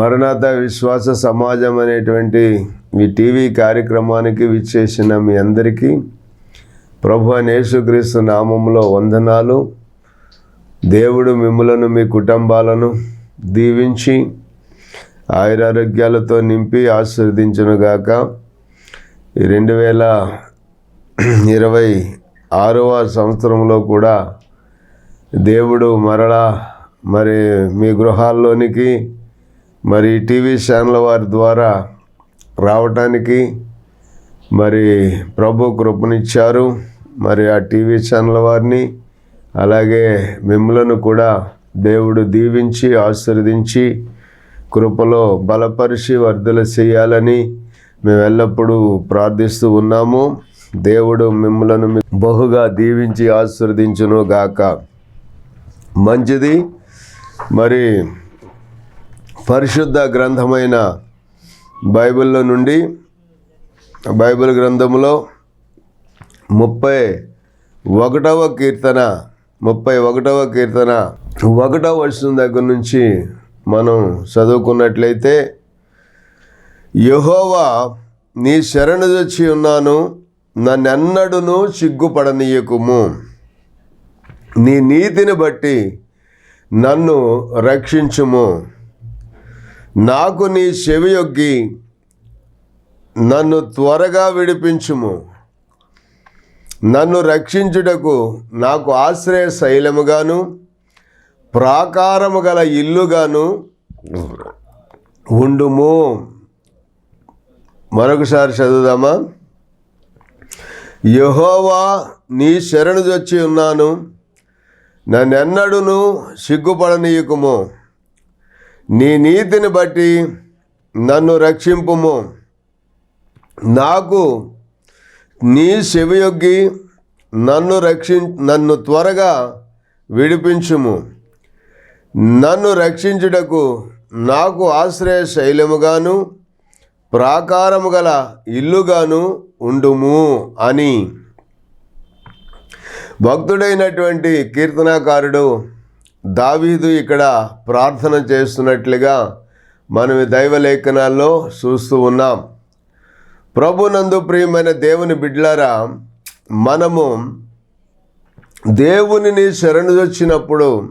మరణాత విశ్వాస సమాజం అనేటువంటి మీ టీవీ కార్యక్రమానికి విచ్చేసిన మీ అందరికీ ప్రభు యేసుక్రీస్తు నామంలో వందనాలు. దేవుడు మిమ్మలను మీ కుటుంబాలను దీవించి ఆయురారోగ్యాలతో నింపి ఆశీర్వదించునుగాక. రెండు వేల ఇరవై ఆరవ సంవత్సరంలో కూడా దేవుడు మరలా మరి మీ గృహాల్లోనికి మరి టీవీ ఛానల్ వారి ద్వారా రావటానికి మరి ప్రభు కృపనిచ్చారు. మరి ఆ టీవీ ఛానల్ వారిని అలాగే మిమ్మలను కూడా దేవుడు దీవించి ఆశీర్వదించి కృపలో బలపరిచి వర్ధల చేయాలని మేము ఎల్లప్పుడూ ప్రార్థిస్తూ ఉన్నాము. దేవుడు మిమ్మలను బహుగా దీవించి ఆశీర్వదించును గాక. మంచిది. మరి పరిశుద్ధ గ్రంథమైన బైబిల్లో నుండి బైబిల్ గ్రంథంలో ముప్పై ఒకటవ కీర్తన ముప్పై ఒకటవ కీర్తన ఒకటవ వర్షం దగ్గర నుంచి మనం చదువుకున్నట్లయితే యహోవా నీ శరణు వచ్చి ఉన్నాను నన్నెన్నడును సిగ్గుపడనీయకుము. నీ నీతిని బట్టి నన్ను రక్షించుము. నాకు నీ చెవియొగ్గి నన్ను త్వరగా విడిపించుము. నన్ను రక్షించుటకు నాకు ఆశ్రయ శైలముగాను ప్రాకారము గల ఇల్లుగాను ఉండుము. మరొకసారి చదువుదామా? యహోవా నీ శరణు ఉన్నాను. నన్నెన్నడును సిగ్గుపడనీయకుము. నీ నీతిని బట్టి నన్ను రక్షింపుము. నాకు నీ చెవియొగ్గి నన్ను రక్షి నన్ను త్వరగా విడిపించుము. నన్ను రక్షించుటకు నాకు ఆశ్రయ శైలముగాను ప్రాకారము గల ఇల్లుగాను ఉండుము అని. భక్తుడైనటువంటి కీర్తనాకారుడు దావీదు ఇక్కడ ప్రార్థన చేస్తున్నట్లుగా మనం దైవలేఖనాల్లో చూస్తూ ఉన్నాం. ప్రభునందు ప్రియమైన దేవుని బిడ్లారా మనము దేవునిని శరణుదొచ్చినప్పుడు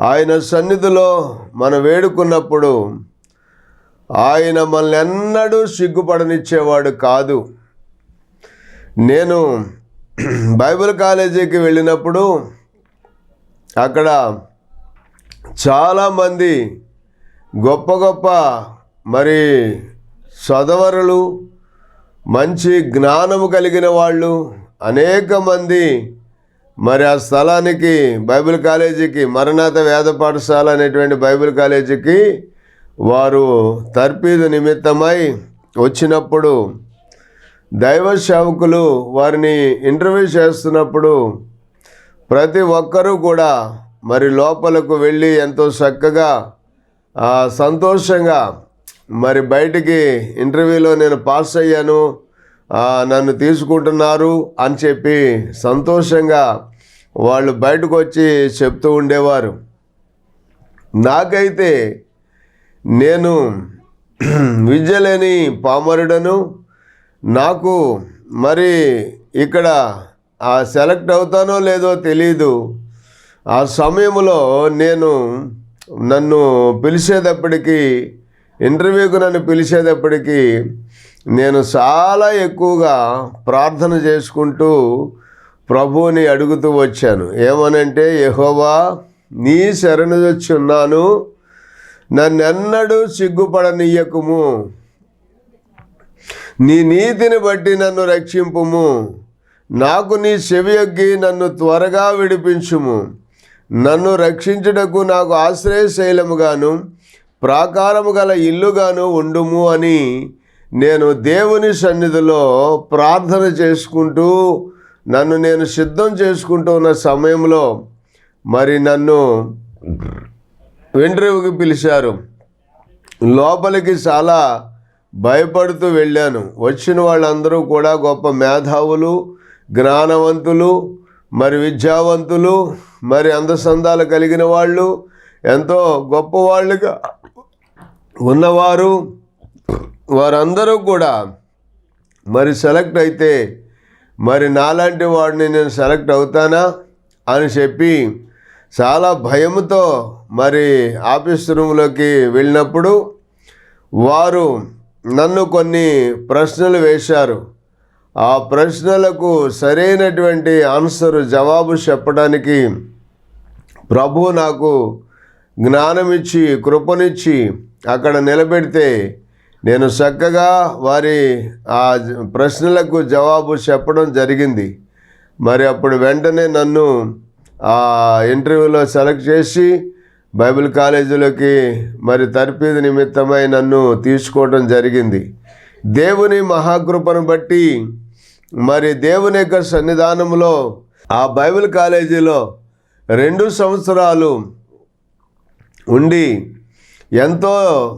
ఆయన సన్నిధిలో మనం వేడుకున్నప్పుడు ఆయన మనల్ని ఎన్నడూ సిగ్గుపడనిచ్చేవాడు కాదు. నేను బైబిల్ కాలేజీకి వెళ్ళినప్పుడు అక్కడ చాలామంది గొప్ప గొప్ప మరి సదవరులు మంచి జ్ఞానము కలిగిన వాళ్ళు అనేక మంది మరి ఆ స్థలానికి బైబిల్ కాలేజీకి మరణాత వేద పాఠశాల అనేటువంటి బైబిల్ కాలేజీకి వారు తర్పీదు నిమిత్తమై వచ్చినప్పుడు దైవ సేవకులు వారిని ఇంటర్వ్యూ చేస్తున్నప్పుడు ప్రతి ఒక్కరూ కూడా మరి లోపలకు వెళ్ళి ఎంతో చక్కగా సంతోషంగా మరి బయటికి ఇంటర్వ్యూలో నేను పాస్ అయ్యాను. నన్ను తీసుకుంటున్నారు అని చెప్పి సంతోషంగా వాళ్ళు బయటకు వచ్చి చెప్తూ ఉండేవారు. నాకైతే నేను విద్య లేని పామరుడను. నాకు మరి ఇక్కడ ఆ సెలెక్ట్ అవుతానో లేదో తెలీదు. ఆ సమయంలో నేను నన్ను పిలిచేటప్పటికీ ఇంటర్వ్యూకి నన్ను పిలిచేటప్పటికీ నేను చాలా ఎక్కువగా ప్రార్థన చేసుకుంటూ ప్రభువుని అడుగుతూ వచ్చాను. ఏమనంటే యహోవా నీ శరణు వచ్చి ఉన్నాను. నన్నెన్నడూ సిగ్గుపడనీయకుము. నీ నీతిని బట్టి నన్ను రక్షింపుము. నాకు నీ చెవియొగ్గి నన్ను త్వరగా విడిపించుము. నన్ను రక్షించుటకు నాకు ఆశ్రయశైలముగాను ప్రాకారము గల ఇల్లుగాను ఉండుము అని నేను దేవుని సన్నిధిలో ప్రార్థన చేసుకుంటూ నన్ను నేను సిద్ధం చేసుకుంటున్న సమయంలో మరి నన్ను ఇంటర్వ్యూకి పిలిచారు. లోపలికి చాలా భయపడుతూ వెళ్ళాను. వచ్చిన వాళ్ళందరూ కూడా గొప్ప మేధావులు జ్ఞానవంతులు మరి విద్యావంతులు మరి అందసందాలు కలిగిన వాళ్ళు ఎంతో గొప్పవాళ్ళుగా ఉన్నవారు వారందరూ కూడా మరి సెలెక్ట్ అయితే మరి నాలాంటి వాడిని నేను సెలెక్ట్ అవుతానా అని చెప్పి చాలా భయంతో మరి ఆఫీస్ రూమ్లోకి వెళ్ళినప్పుడు వారు నన్ను కొన్ని ప్రశ్నలు వేశారు. ఆ ప్రశ్నలకు సరైనటువంటి ఆన్సర్ జవాబు చెప్పడానికి ప్రభు నాకు జ్ఞానమిచ్చి కృపనిచ్చి అక్కడ నిలబెడితే నేను చక్కగా వారి ఆ ప్రశ్నలకు జవాబు చెప్పడం జరిగింది. మరి అప్పుడు వెంటనే నన్ను ఆ ఇంటర్వ్యూలో సెలెక్ట్ చేసి బైబిల్ కాలేజీలోకి మరి తర్పీదు నిమిత్తమై నన్ను తీసుకోవడం జరిగింది. దేవుని మహాకృపను బట్టి మరి దేవుని యొక్క సన్నిధానంలో ఆ బైబిల్ కాలేజీలో రెండు సంవత్సరాలు ఉండి ఎంతో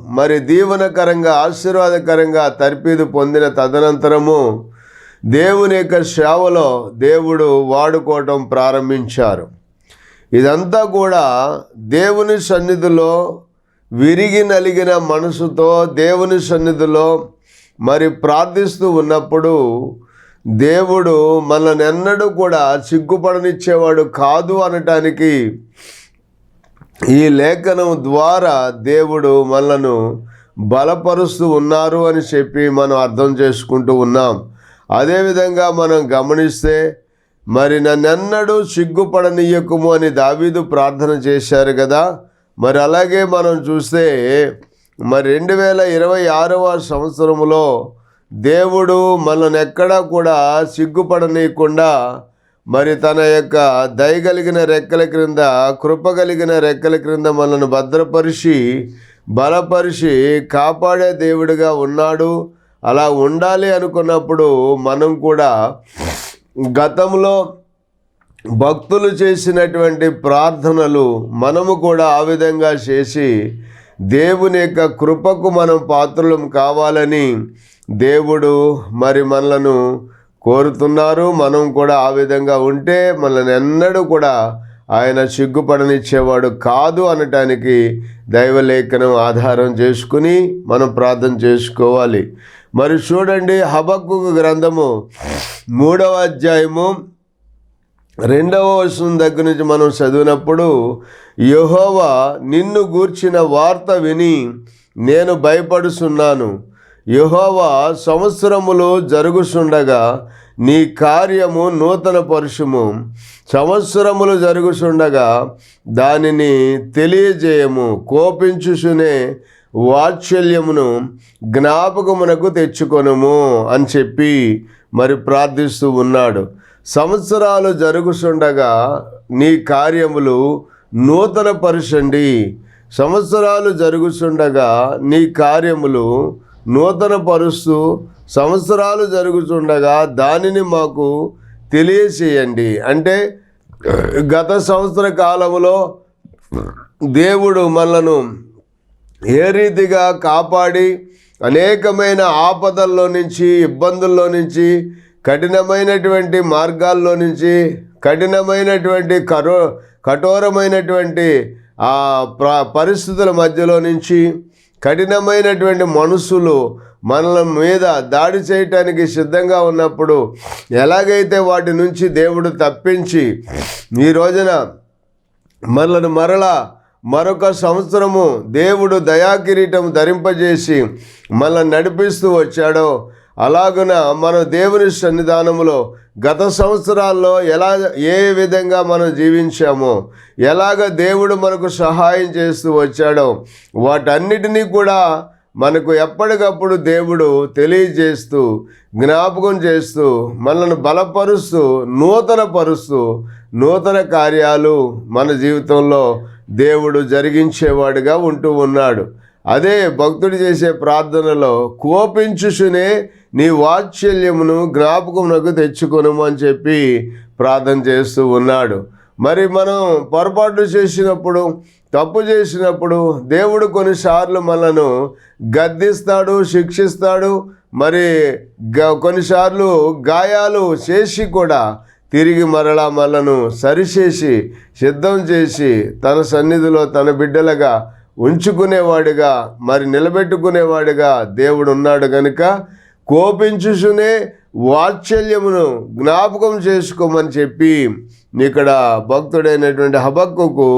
మరి దీవనకరంగా ఆశీర్వాదకరంగా తర్పీదు పొందిన తదనంతరము దేవుని యొక్క సేవలో దేవుడు వాడుకోవటం ప్రారంభించారు. ఇదంతా కూడా దేవుని సన్నిధిలో విరిగి నలిగిన మనసుతో దేవుని సన్నిధిలో మరి ప్రార్థిస్తూ ఉన్నప్పుడు దేవుడు మనల్ని ఎన్నడూ కూడా సిగ్గుపడనిచ్చేవాడు కాదు అనటానికి ఈ లేఖనం ద్వారా దేవుడు మనలను బలపరుస్తూ ఉన్నారు అని చెప్పి మనం అర్థం చేసుకుంటూ ఉన్నాం. అదేవిధంగా మనం గమనిస్తే మరి నన్నెన్నడూ సిగ్గుపడనీయకుము అని దావీదు ప్రార్థన చేశారు కదా. మరి అలాగే మనం చూస్తే మరి రెండు వేల ఇరవై ఆరవ సంవత్సరంలో దేవుడు మనల్ని ఎక్కడా కూడా సిగ్గుపడనీయకుండా మరి తన యొక్క దయగలిగిన రెక్కల క్రింద కృప కలిగిన రెక్కల క్రింద మనల్ని భద్రపరిచి బలపరిచి కాపాడే దేవుడిగా ఉన్నాడు. అలా ఉండాలి అనుకున్నప్పుడు మనం కూడా గతంలో భక్తులు చేసినటువంటి ప్రార్థనలు మనము కూడా ఆ విధంగా చేసి దేవుని యొక్క కృపకు మనం పాత్రలం కావాలని దేవుడు మరి మనలను కోరుతున్నారు. మనం కూడా ఆ విధంగా ఉంటే మనల్ని ఎన్నడూ కూడా ఆయన సిగ్గుపడనిచ్చేవాడు కాదు అనటానికి దైవలేఖనం ఆధారం చేసుకుని మనం ప్రార్థన చేసుకోవాలి. మరి చూడండి హబక్కు గ్రంథము మూడవ అధ్యాయము రెండవ వచనం దగ్గర నుంచి మనం చదివినప్పుడు యెహోవా నిన్ను గూర్చిన వార్త విని నేను భయపడుచున్నాను. యహోవా సంవత్సరములు జరుగుచుండగా నీ కార్యము నూతన పరుషము సంవత్సరములు జరుగుచుండగా దానిని తెలియజేయము. కోపించుచునే వాత్సల్యమును జ్ఞాపకమునకు తెచ్చుకొనుము అని చెప్పి మరి ప్రార్థిస్తూ ఉన్నాడు. సంవత్సరాలు జరుగుచుండగా నీ కార్యములు నూతన పరుషండి. సంవత్సరాలు జరుగుచుండగా నీ కార్యములు నూతన పరుస్తూ సంవత్సరాలు జరుగుతుండగా దానిని మాకు తెలియచేయండి. అంటే గత సంవత్సర కాలంలో దేవుడు మనను ఏ రీతిగా కాపాడి అనేకమైన ఆపదల్లో నుంచి ఇబ్బందుల్లో నుంచి కఠినమైనటువంటి మార్గాల్లో నుంచి కఠినమైనటువంటి కరో కఠోరమైనటువంటి ఆ ప్ర పరిస్థితుల మధ్యలో నుంచి కఠినమైనటువంటి మనుషులు మనల మీద దాడి చేయటానికి సిద్ధంగా ఉన్నప్పుడు ఎలాగైతే వాటి నుంచి దేవుడు తప్పించి ఈ రోజున మనలను మరలా మరొక సంవత్సరము దేవుడు దయాకిరీటం ధరింపజేసి మనల్ని నడిపిస్తూ వచ్చాడో అలాగున మన దేవుని సన్నిధానములో గత సంవత్సరాల్లో ఎలా ఏ విధంగా మనం జీవించామో ఎలాగ దేవుడు మనకు సహాయం చేస్తూ వచ్చాడో వాటన్నిటినీ కూడా మనకు ఎప్పటికప్పుడు దేవుడు తెలియజేస్తూ జ్ఞాపకం చేస్తూ మనల్ని బలపరుస్తూ నూతన పరుస్తూ నూతన కార్యాలు మన జీవితంలో దేవుడు జరిగించేవాడుగా ఉంటూ ఉన్నాడు. అదే భక్తుడు చేసే ప్రార్థనలో కోపించుచునే నీ వాత్సల్యమును జ్ఞాపకమునకు తెచ్చుకొనుము అని చెప్పి ప్రార్థన చేస్తూ ఉన్నాడు. మరి మనం పొరపాటు చేసినప్పుడు తప్పు చేసినప్పుడు దేవుడు కొన్నిసార్లు మనను గద్దిస్తాడు శిక్షిస్తాడు మరి గ కొన్నిసార్లు గాయాలు చేసి కూడా తిరిగి మరలా మనను సరిచేసి సిద్ధం చేసి తన సన్నిధిలో తన బిడ్డలుగా ఉంచుకునేవాడిగా మరి నిలబెట్టుకునేవాడిగా దేవుడు ఉన్నాడు కనుక కోపించుచునే వాత్సల్యమును జ్ఞాపకం చేసుకోమని చెప్పి ఇక్కడ భక్తుడైనటువంటి హబక్కుకు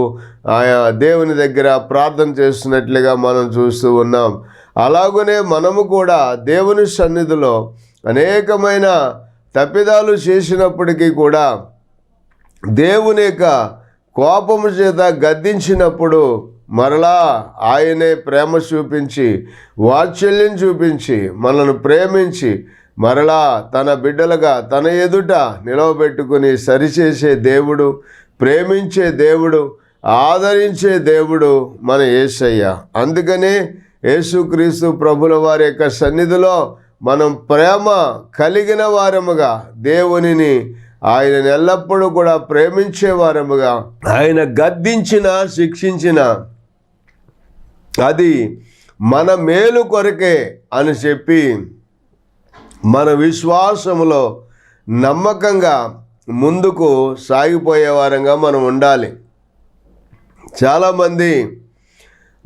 ఆయా దేవుని దగ్గర ప్రార్థన చేస్తున్నట్లుగా మనం చూస్తూ ఉన్నాం. అలాగనే మనము కూడా దేవుని సన్నిధిలో అనేకమైన తప్పిదాలు చేసినప్పటికీ కూడా దేవుని యొక్క కోపము చేత గద్దించినప్పుడు మరలా ఆయనే ప్రేమ చూపించి వాత్సల్యం చూపించి మనను ప్రేమించి మరలా తన బిడ్డలుగా తన ఎదుట నిలవబెట్టుకుని సరిచేసే దేవుడు ప్రేమించే దేవుడు ఆదరించే దేవుడు మన యేసయ్య. అందుకనే యేసుక్రీస్తు ప్రభుల వారి యొక్క సన్నిధిలో మనం ప్రేమ కలిగిన వారముగా దేవునిని ఆయన ఎల్లప్పుడూ కూడా ప్రేమించే వారముగా ఆయన గద్దించిన శిక్షించిన అది మన మేలు కొరకే అని చెప్పి మన విశ్వాసములో నమ్మకంగా ముందుకు సాగిపోయే వారంగా మనం ఉండాలి. చాలామంది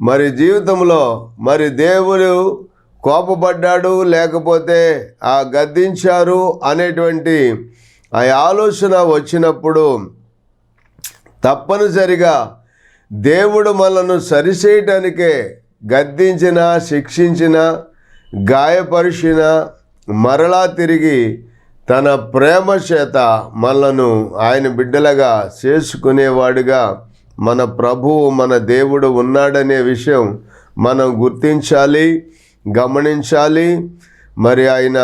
మరి జీవితంలో మరి దేవుడు కోపపడ్డాడు లేకపోతే ఆ గద్దించారు అనేటువంటి ఆ ఆలోచన వచ్చినప్పుడు తప్పనిసరిగా దేవుడు మనను సరిచేయటానికే గద్దించిన శిక్షించిన గాయపరిచిన మరలా తిరిగి తన ప్రేమ చేత మనలను ఆయన బిడ్డలుగా చేసుకునేవాడుగా మన ప్రభువు మన దేవుడు ఉన్నాడనే విషయం మనం గుర్తించాలి గమనించాలి. మరి ఆయన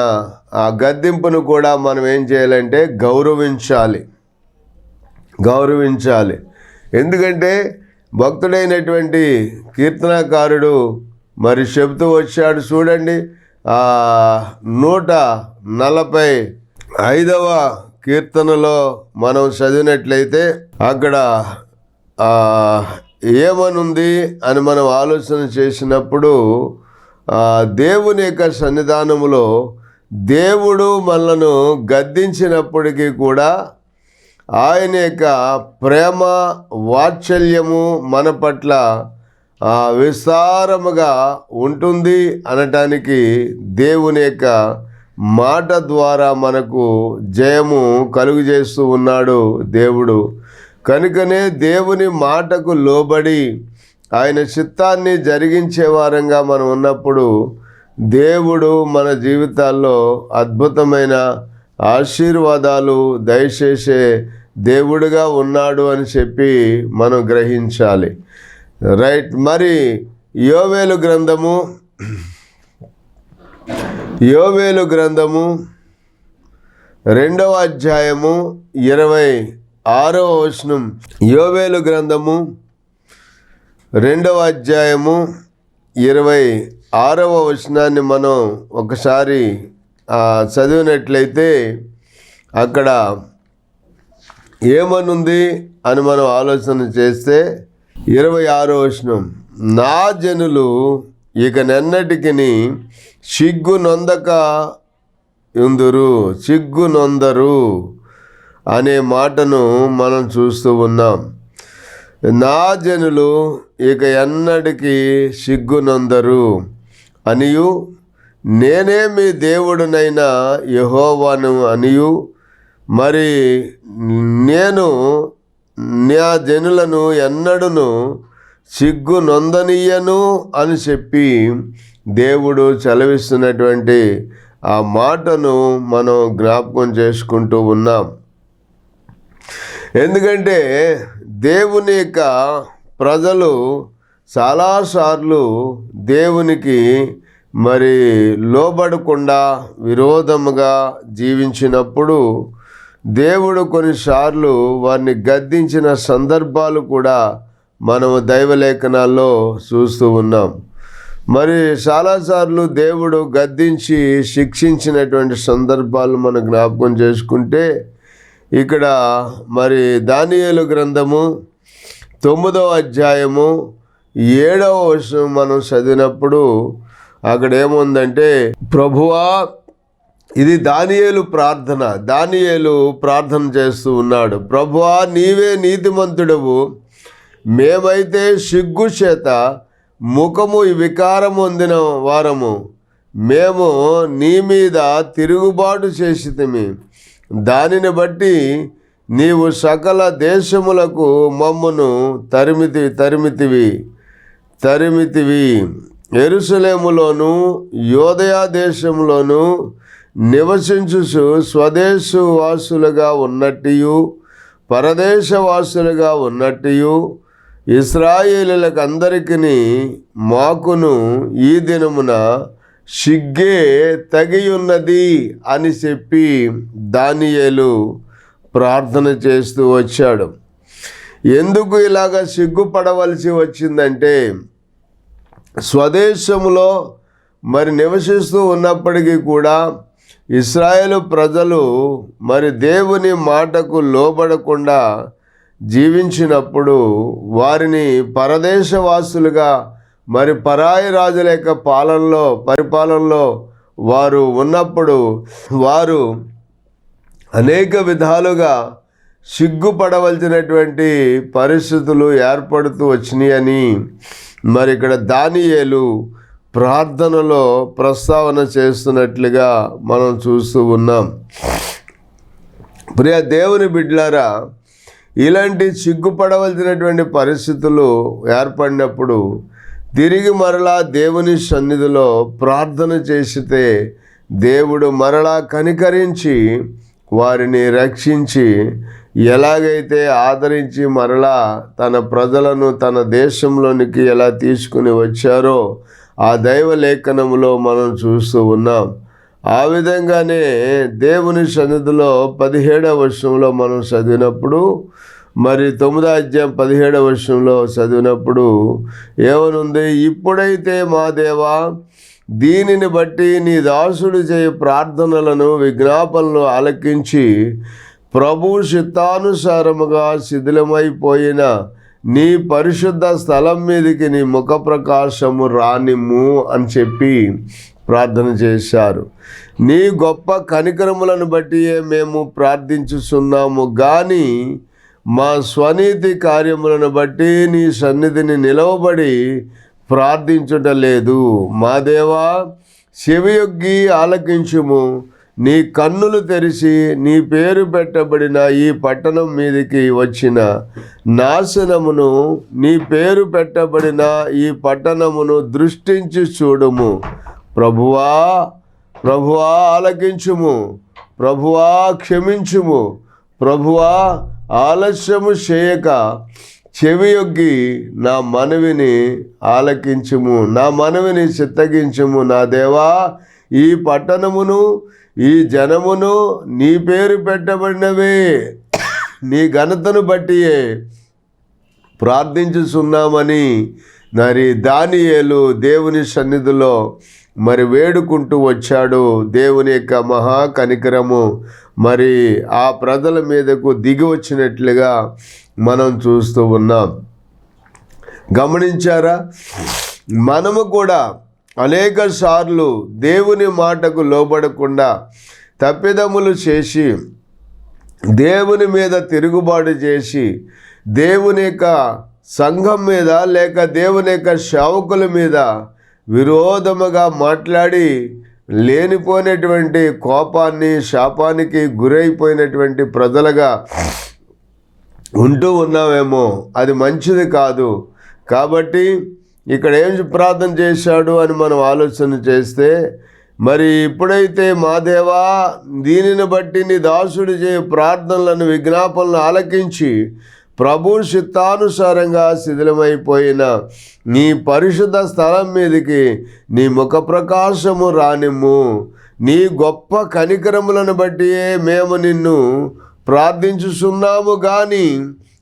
ఆ గద్దింపును కూడా మనం ఏం చేయాలంటే గౌరవించాలి. గౌరవించాలి. ఎందుకంటే భక్తుడైనటువంటి కీర్తనకారుడు మరి చెబుతూ వచ్చాడు చూడండి. ఆ నూట నలభై ఐదవ కీర్తనలో మనం చదివినట్లయితే అక్కడ ఏమనుంది అని మనం ఆలోచన చేసినప్పుడు దేవుని యొక్క సన్నిధానములో దేవుడు మనను గద్దించినప్పటికీ కూడా ఆయన యొక్క ప్రేమ వాత్సల్యము మన పట్ల విస్తారముగా ఉంటుంది అనటానికి దేవుని యొక్క మాట ద్వారా మనకు జయము కలుగు చేస్తూ ఉన్నాడు దేవుడు. కనుకనే దేవుని మాటకు లోబడి ఆయన చిత్తాన్ని జరిగించే వారంగా మనం ఉన్నప్పుడు దేవుడు మన జీవితాల్లో అద్భుతమైన ఆశీర్వాదాలు దయచేసే దేవుడుగా ఉన్నాడు అని చెప్పి మనం గ్రహించాలి. రైట్ మరి యోవేలు గ్రంథము యోవేలు గ్రంథము రెండవ అధ్యాయము ఇరవై ఆరవ వచనం. యోవేలు గ్రంథము రెండవ అధ్యాయము ఇరవై ఆరవ వచనాన్ని మనం ఒకసారి చదివినట్లయితే అక్కడ ఏమనుంది అని మనం ఆలోచన చేస్తే ఇరవై ఆరో వచనం. నా జనులు ఇక నెన్నటికి సిగ్గు నొందక ఉందురు సిగ్గు నొందరు అనే మాటను మనం చూస్తూ ఉన్నాం. నా జనులు ఇక ఎన్నటికి సిగ్గునొందరు అనియు నేనే మీ దేవుడునైన యహోవాను అనియు. మరి నేను నా జనులను ఎన్నడును సిగ్గు నొందనీయను అని చెప్పి దేవుడు చలవిస్తున్నటువంటి ఆ మాటను మనం జ్ఞాపకం చేసుకుంటూ ఉన్నాం. ఎందుకంటే దేవుని యొక్క ప్రజలు చాలాసార్లు దేవునికి మరి లోబడకుండా విరోధముగా జీవించినప్పుడు దేవుడు కొన్నిసార్లు వారిని గద్దించిన సందర్భాలు కూడా మనము దైవలేఖనాల్లో చూస్తూ ఉన్నాం. మరి చాలాసార్లు దేవుడు గద్దించి శిక్షించినటువంటి సందర్భాలు మనం జ్ఞాపకం చేసుకుంటే ఇక్కడ మరి దానియేలు గ్రంథము తొమ్మిదవ అధ్యాయము ఏడవ వర్షం మనం చదివినప్పుడు అక్కడ ఏముందంటే ప్రభువా ఇది దానియేలు ప్రార్థన. దానియేలు ప్రార్థన చేస్తూ ఉన్నాడు. ప్రభువా నీవే నీతిమంతుడవు. మేమైతే సిగ్గు చేత ముఖము వికారం పొందిన వారము. మేము నీ మీద తిరుగుబాటు చేసితిమి. దానిని బట్టి నీవు సకల దేశములకు మమ్మను తరిమితి తరిమితివి. తరిమితివి. ఎరుసలేములోను యోదయా దేశంలోను నివసించు స్వదేశ వాసులుగా ఉన్నట్టు పరదేశవాసులుగా ఉన్నట్టు ఇస్రాయేలులకు అందరికీ మాకును ఈ దినమున సిగ్గే తగియున్నది అని చెప్పి దానియేలు ప్రార్థన చేస్తూ వచ్చాడు. ఎందుకు ఇలాగ సిగ్గుపడవలసి వచ్చిందంటే స్వదేశంలో మరి నివసిస్తూ ఉన్నప్పటికీ కూడా ఇస్రాయేలు ప్రజలు మరి దేవుని మాటకు లోబడకుండా జీవించినప్పుడు వారిని పరదేశవాసులుగా మరి పరాయి రాజుల యొక్క పాలనలో పరిపాలనలో వారు ఉన్నప్పుడు వారు అనేక విధాలుగా సిగ్గుపడవలసినటువంటి పరిస్థితులు ఏర్పడుతూ వచ్చినాయని మరి ఇక్కడ దానియేలు ప్రార్థనలో ప్రస్తావన చేస్తున్నట్లుగా మనం చూస్తూ ఉన్నాం. ప్రియ దేవుని బిడ్లారా ఇలాంటి సిగ్గుపడవలసినటువంటి పరిస్థితులు ఏర్పడినప్పుడు తిరిగి మరలా దేవుని సన్నిధిలో ప్రార్థన చేసితే దేవుడు మరలా కనికరించి వారిని రక్షించి ఎలాగైతే ఆదరించి మరలా తన ప్రజలను తన దేశంలోనికి ఎలా తీసుకుని వచ్చారో ఆ దైవ లేఖనములో మనం చూస్తూ ఉన్నాం. ఆ విధంగానే దేవుని సన్నిధిలో పదిహేడవ వర్షంలో మనం చదివినప్పుడు మరి తొమ్మిదో అధ్యాయం పదిహేడవ వర్షంలో చదివినప్పుడు ఏమనుంది? ఇప్పుడైతే మా దేవా దీనిని బట్టి నీ దాసుడు చేయ ప్రార్థనలను విజ్ఞాపనలు ఆలకించి ప్రభు చిత్తానుసారముగా శిథిలమైపోయిన నీ పరిశుద్ధ స్థలం మీదకి నీ ముఖ ప్రకాశము రానిమ్ము అని చెప్పి ప్రార్థన చేశారు. నీ గొప్ప కనికరములను బట్టి మేము ప్రార్థించుచున్నాము కానీ మా స్వనీతి కార్యములను బట్టి నీ సన్నిధిని నిలవబడి ప్రార్థించుట లేదు. మా దేవా చెవియొగ్గి ఆలకించుము. నీ కన్నులు తెరిచి నీ పేరు పెట్టబడిన ఈ పట్టణం మీదకి వచ్చిన నాశనమును నీ పేరు పెట్టబడిన ఈ పట్టణమును దృష్టించి చూడుము. ప్రభువా ప్రభువా ఆలకించుము. ప్రభువా క్షమించుము. ప్రభువా ఆలస్యము చేయక చెవియొగ్గి నా మనవిని ఆలకించుము. నా మనవిని చిత్తగించుము. నా దేవా ఈ పట్టణమును ఈ జనమును నీ పేరు పెట్టబడినవే. నీ ఘనతను బట్టియే. ప్రార్థించుచున్నామని మరి దానియేలు దేవుని సన్నిధిలో మరి వేడుకుంటూ వచ్చాడు. దేవుని యొక్క మహా కనికరము మరి ఆ ప్రజల మీదకు దిగి వచ్చినట్లుగా మనం చూస్తూ ఉన్నాం. గమనించారా? మనము కూడా అనేక సార్లు దేవుని మాటకు లోబడకుండా తప్పిదములు చేసి దేవుని మీద తిరుగుబాటు చేసి దేవుని యొక్క సంఘం మీద లేక దేవుని యొక్క సేవకుల మీద విరోధముగా మాట్లాడి లేనిపోయినటువంటి కోపాన్ని శాపానికి గురైపోయినటువంటి ప్రజలుగా ఉంటూ ఉన్నామేమో అది మంచిది కాదు. కాబట్టి ఇక్కడ ఏం ప్రార్థన చేశాడు అని మనం ఆలోచన చేస్తే మరి ఇప్పుడైతే మా దేవా దీనిని బట్టి నీ దాసుడు చే ప్రార్థనలను విజ్ఞాపనలు ఆలకించి ప్రభు చిత్తానుసారంగా శిథిలమైపోయిన నీ పరిశుద్ధ స్థలం మీదకి నీ ముఖ ప్రకాశము రానిమ్ము. నీ గొప్ప కనికరములను బట్టియే మేము నిన్ను ప్రార్థించుచున్నాము కానీ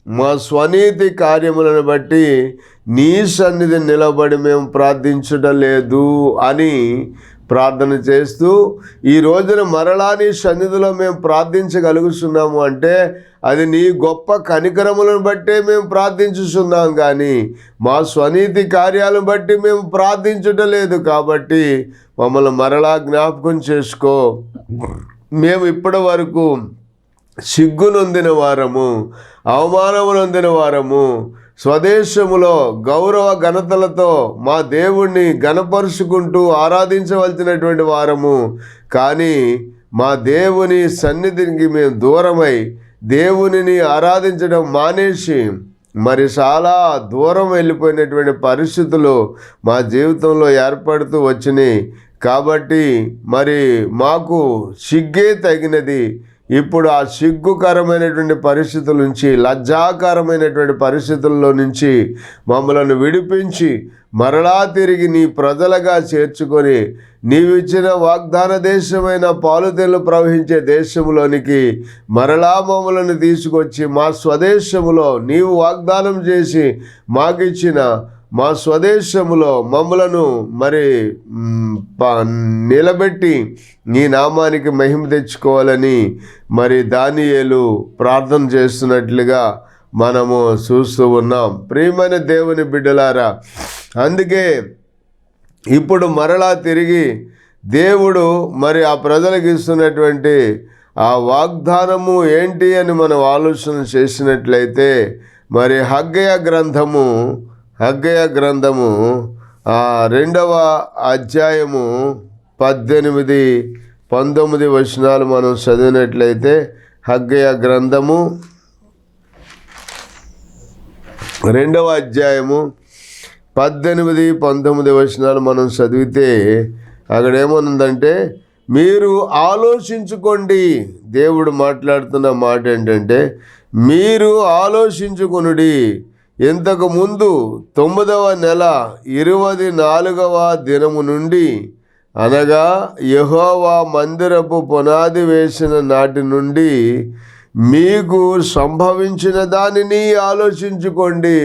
మా స్వనీతి కార్యములను బట్టి నీ సన్నిధి నిలబడి మేము ప్రార్థించడం లేదు అని ప్రార్థన చేస్తూ ఈ రోజున మరలా నీ సన్నిధిలో మేము ప్రార్థించగలుగుతున్నాము అంటే అది నీ గొప్ప కనికరములను బట్టే మేము ప్రార్థించుతున్నాం కానీ మా స్వనీతి కార్యాలను బట్టి మేము ప్రార్థించటం లేదు కాబట్టి మమ్మల్ని మరలా జ్ఞాపకం చేసుకో. మేము ఇప్పటి వరకు సిగ్గునొందిన వారము అవమానమునొందిన వారము స్వదేశములో గౌరవ ఘనతలతో మా దేవుణ్ణి గణపరుచుకుంటూ ఆరాధించవలసినటువంటి వారము. కానీ మా దేవుని సన్నిధికి మేము దూరమై దేవునిని ఆరాధించడం మానేసి మరి చాలా దూరం వెళ్ళిపోయినటువంటి పరిస్థితులు మా జీవితంలో ఏర్పడుతూ వచ్చినాయి. కాబట్టి మరి మాకు సిగ్గే తగినది ఇప్పుడు ఆ సిగ్గుకరమైనటువంటి పరిస్థితుల నుంచి లజ్జాకరమైనటువంటి పరిస్థితుల్లో నుంచి మమ్మలను విడిపించి మరలా తిరిగి నీ ప్రజలుగా చేర్చుకొని నీవిచ్చిన వాగ్దాన దేశమైన పాలుతెలు ప్రవహించే దేశంలోనికి మరలా మమ్మలను తీసుకొచ్చి మా స్వదేశములో నీవు వాగ్దానం చేసి మాకిచ్చిన మా స్వదేశములో మమ్మలను మరి నిలబెట్టి నీ నామానికి మహిమ తెచ్చుకోవాలని మరి దానియేలు ప్రార్థన చేస్తున్నట్లుగా మనము చూస్తూ ఉన్నాం. ప్రియమైన దేవుని బిడ్డలారా అందుకే ఇప్పుడు మరలా తిరిగి దేవుడు మరి ఆ ప్రజలకు ఇస్తున్నటువంటి ఆ వాగ్దానము ఏంటి అని మనం ఆలోచన చేసినట్లయితే మరి హగ్గయ గ్రంథము హగ్గయ గ్రంథము ఆ రెండవ అధ్యాయము పద్దెనిమిది పంతొమ్మిది వచనాలు మనం చదివినట్లయితే హగ్గయ గ్రంథము రెండవ అధ్యాయము పద్దెనిమిది పంతొమ్మిది వచనాలు మనం చదివితే అక్కడ ఏమనుందంటే మీరు ఆలోచించుకోండి. దేవుడు మాట్లాడుతున్న మాట ఏంటంటే మీరు ఆలోచించుకొనుడి. ఇంతకు ముందు తొమ్మిదవ నెల ఇరవై నాలుగవ దినము నుండి అనగా యహోవా మందిరపు పునాది వేసిన నాటి నుండి మీకు సంభవించిన దానిని ఆలోచించుకోండి.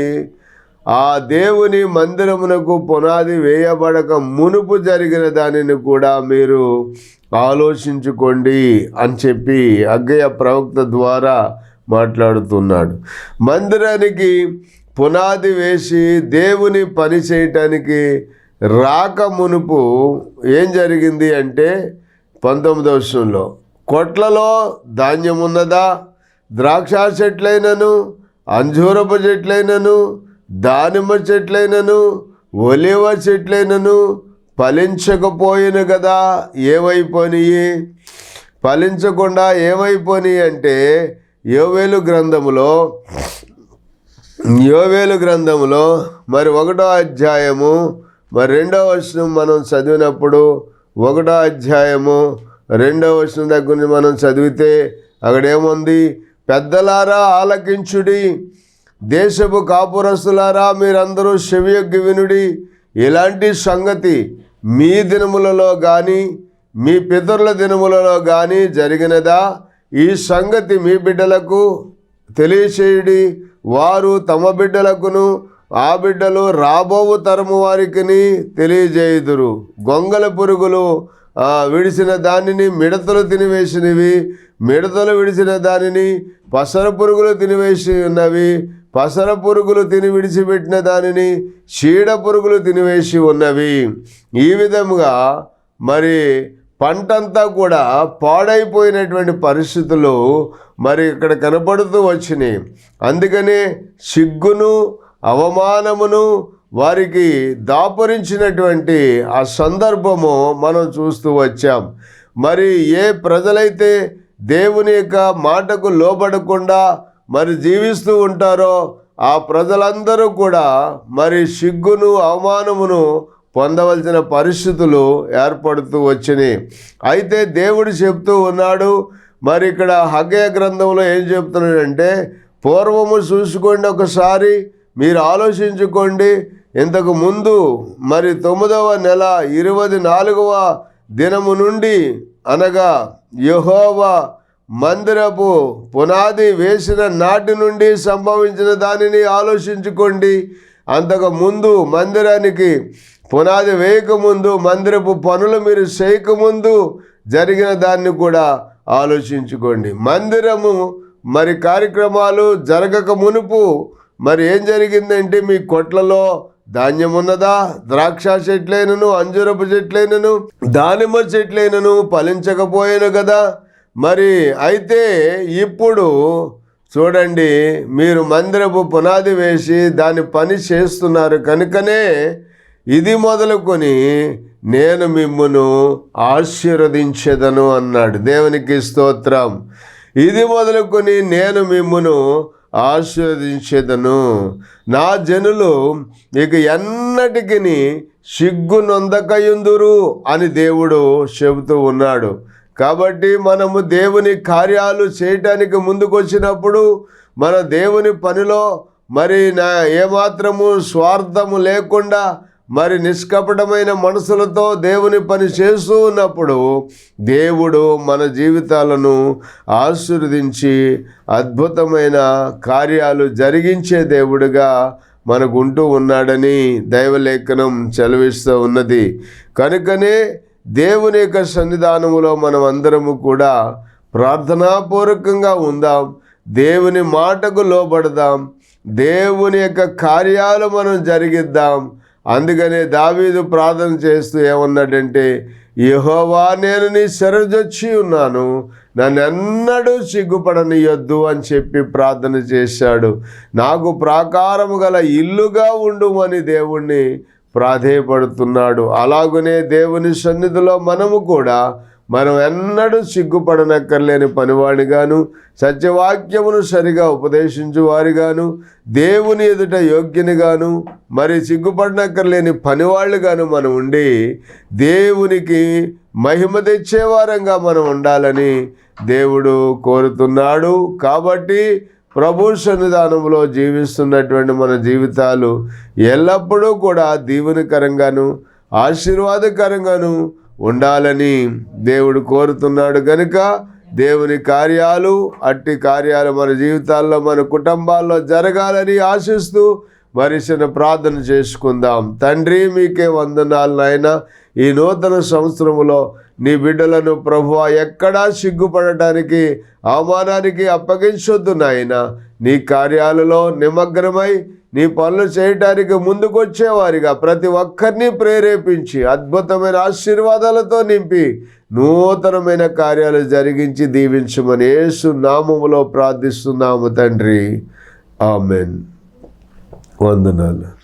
ఆ దేవుని మందిరమునకు పునాది వేయబడక మునుపు జరిగిన దానిని కూడా మీరు ఆలోచించుకోండి అని చెప్పి అగ్గయ్య ప్రవక్త ద్వారా మాట్లాడుతున్నాడు. మందిరానికి పునాది వేసి దేవుని పని చేయటానికి రాక మునుపు ఏం జరిగింది అంటే పంతొమ్మిదవ వర్షంలో కొట్లలో ధాన్యం ఉన్నదా ద్రాక్ష చెట్లైనను అంజూరపు చెట్లైనను దానిమ్మ చెట్లైనను ఒలివ చెట్లైనను ఫలించకపోయిను కదా ఏమైపోయినాయి ఫలించకుండా ఏమైపోయినాయి అంటే యోవేలు గ్రంథములో యోవేలు గ్రంథములో మరి ఒకటో అధ్యాయము మరి రెండో వచనం మనం చదివినప్పుడు ఒకటో అధ్యాయము రెండవ వచనం దగ్గర నుంచి మనం చదివితే అక్కడేముంది? పెద్దలారా ఆలకించుడి దేశపు కాపురస్తులారా మీరందరూ చెవియొగ్గి వినుడి. ఇలాంటి సంగతి మీ దినములలో కానీ మీ పితరుల దినములలో కానీ జరిగినదా? ఈ సంగతి మీ బిడ్డలకు తెలియచేయుడి. వారు తమ బిడ్డలకును ఆ బిడ్డలు రాబోవు తరము వారికి తెలియజేయుదురు. గొంగల పురుగులు విడిసిన దానిని మిడతలు తినివేసినవి మిడతలు విడిచిన దానిని పసర పురుగులు తినివేసి ఉన్నవి పసర పురుగులు తిని విడిచిపెట్టిన దానిని చీడ పురుగులు తినివేసి ఉన్నవి. ఈ విధముగా మరి పంటంతా కూడా పాడైపోయినటువంటి పరిస్థితులు మరి ఇక్కడ కనపడుతూ వచ్చినాయి. అందుకనే సిగ్గును అవమానమును వారికి దాపురించినటువంటి ఆ సందర్భము మనం చూస్తూ వచ్చాం. మరి ఏ ప్రజలైతే దేవుని యొక్క మాటకు లోబడకుండా మరి జీవిస్తూ ఉంటారో ఆ ప్రజలందరూ కూడా మరి సిగ్గును అవమానమును పొందవలసిన పరిస్థితులు ఏర్పడుతూ వచ్చినాయి. అయితే దేవుడు చెప్తూ ఉన్నాడు మరి ఇక్కడ హగ్గయ గ్రంథంలో ఏం చెప్తున్నాడంటే పూర్వము చూసుకోండి ఒకసారి మీరు ఆలోచించుకోండి. ఇంతకు ముందు మరి తొమ్మిదవ నెల ఇరవై నాలుగవ దినము నుండి అనగా యహోవ మందిరపు పునాది వేసిన నాటి నుండి సంభవించిన దానిని ఆలోచించుకోండి. అంతకు ముందు మందిరానికి పునాది వేయకముందు మందిరపు పనులు మీరు చేయకముందు జరిగిన దాన్ని కూడా ఆలోచించుకోండి. మందిరము మరి కార్యక్రమాలు జరగక మునుపు మరి ఏం జరిగిందంటే మీ కొట్లలో ధాన్యం ఉన్నదా ద్రాక్ష చెట్లైనను అంజురపు చెట్లైనను దానిమ్మ చెట్లైనను ఫలించకపోయాను కదా మరి అయితే ఇప్పుడు చూడండి మీరు మందిరపు పునాది వేసి దాని పని చేస్తున్నారు. కనుకనే ఇది మొదలుకొని నేను మిమ్మును ఆశీర్వదించేదను అన్నాడు. దేవునికి స్తోత్రం. ఇది మొదలుకొని నేను మిమ్మును ఆశీర్వదించేదను. నా జనులు ఇక ఎన్నటికి సిగ్గు నొందకయుందురు అని దేవుడు చెబుతూ ఉన్నాడు. కాబట్టి మనము దేవుని కార్యాలు చేయటానికి ముందుకొచ్చినప్పుడు మన దేవుని పనిలో మరి నా ఏమాత్రము స్వార్థము లేకుండా మరి నిష్కపటమైన మనసులతో దేవుని పని చేస్తూ ఉన్నప్పుడు దేవుడు మన జీవితాలను ఆశీర్వదించి అద్భుతమైన కార్యాలు జరిగించే దేవుడుగా మనకుంటూ ఉన్నాడని దైవలేఖనం చెలవిస్తూ ఉన్నది. కనుకనే దేవుని యొక్క సన్నిధానములో మనం అందరము కూడా ప్రార్థనాపూర్వకంగా ఉందాం. దేవుని మాటకు లోబడదాం. దేవుని యొక్క కార్యాలు మనం జరిగిద్దాం. అందుకనే దావీదు ప్రార్థన చేస్తూ ఏమన్నాడంటే యహోవా నేను నీ శరజొచ్చి ఉన్నాను. నన్ను ఎన్నడూ సిగ్గుపడనియొద్దు అని చెప్పి ప్రార్థన చేశాడు. నాకు ప్రాకారము గల ఇల్లుగా ఉండుమని దేవుణ్ణి ప్రాధేయపడుతున్నాడు. అలాగనే దేవుని సన్నిధిలో మనము కూడా మనం ఎన్నడూ సిగ్గుపడనక్కర్లేని పనివాడిగాను సత్యవాక్యమును సరిగా ఉపదేశించు వారిగాను దేవుని ఎదుట యోగ్యనిగాను మరి సిగ్గుపడనక్కర్లేని పనివాళ్ళుగాను మనం ఉండి దేవునికి మహిమ తెచ్చేవారంగా మనం ఉండాలని దేవుడు కోరుతున్నాడు. కాబట్టి ప్రభు సన్నిధానంలో జీవిస్తున్నటువంటి మన జీవితాలు ఎల్లప్పుడూ కూడా దీవెనకరంగాను ఆశీర్వాదకరంగాను ఉండాలని దేవుడు కోరుతున్నాడు కనుక దేవుని కార్యాలు అట్టి కార్యాలు మన జీవితాల్లో మన కుటుంబాల్లో జరగాలని ఆశిస్తూ మనిషిని ప్రార్థన చేసుకుందాం. తండ్రి మీకే వందనాలు నాయన. ఈ నూతన సంవత్సరములో నీ బిడ్డలను ప్రభు ఎక్కడా సిగ్గుపడటానికి అవమానానికి అప్పగించొద్దు నాయన. నీ కార్యాలలో నిమగ్నమై నీ పనులు చేయటానికి ముందుకొచ్చేవారిగా. ప్రతి ఒక్కరిని ప్రేరేపించి అద్భుతమైన ఆశీర్వాదాలతో నింపి నూతనమైన కార్యాలు జరిగించి దీవించమని యేసు నామములో ప్రార్థిస్తున్నాము తండ్రి. ఆమెన్. వందనాలు.